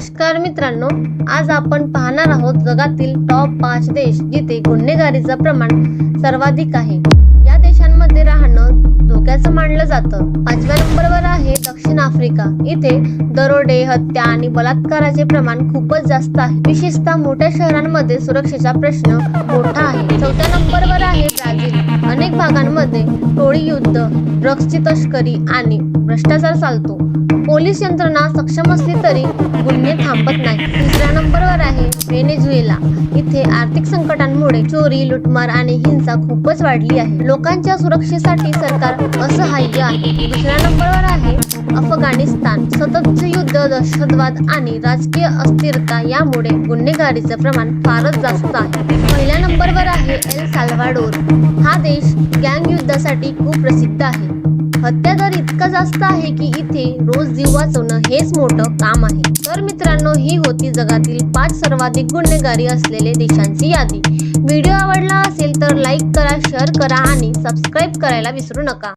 नमस्कार मित्रांनो आज आपण पाहणार आहोत जगातील टॉप पाच देश जिथे गुन्हेगारीचं प्रमाण सर्वाधिक आहे. या देशांमध्ये राहणं धोक्याचं मानलं जातं. पाचव्या नंबरवर आहे दक्षिण आफ्रिका. इथे दरोडे हत्या आणि बलात्काराचे प्रमाण खूपच जास्त आहे. विशेषतः मोठ्या शहरांमध्ये सुरक्षेचा प्रश्न मोठा आहे. चौथ्या नंबरवर आहे भागांमध्ये टोळी युद्ध ड्रग्सची तस्करी आणि भ्रष्टाचार चालतो. पोलीस यंत्रणा सक्षम असली तरी गुन्हे थांबत नाही. तिसऱ्या नंबरवर आहे व्हेनेझुएला. इथे आर्थिक संकटांमुळे चोरी लुटमार आणि हिंसा खूपच वाढली आहे. लोकांच्या सुरक्षेसाठी सरकार असहाय्य आहे. दुसऱ्या नंबरवर आहे अफगाणिस्तान. सततचे युद्ध दहशतवाद आणि राजकीय अस्थिरता यामुळे गुन्हेगारीचं प्रमाण फारच जास्त आहे. पहिल्या नंबरवर आहे एल साल्वाडोर. हा देश गँग खूप प्रसिद्ध आहे. हत्या दर इतका जास्त आहे की इथे रोज जीव वाचवणं हेच मोठं काम आहे. तर मित्रांनो ही होती जगातील पाच सर्वाधिक गुन्हेगारी असलेले देशांची यादी. व्हिडिओ आवडला असेल तर लाईक करा शेअर करा आणि सबस्क्राईब करायला विसरू नका.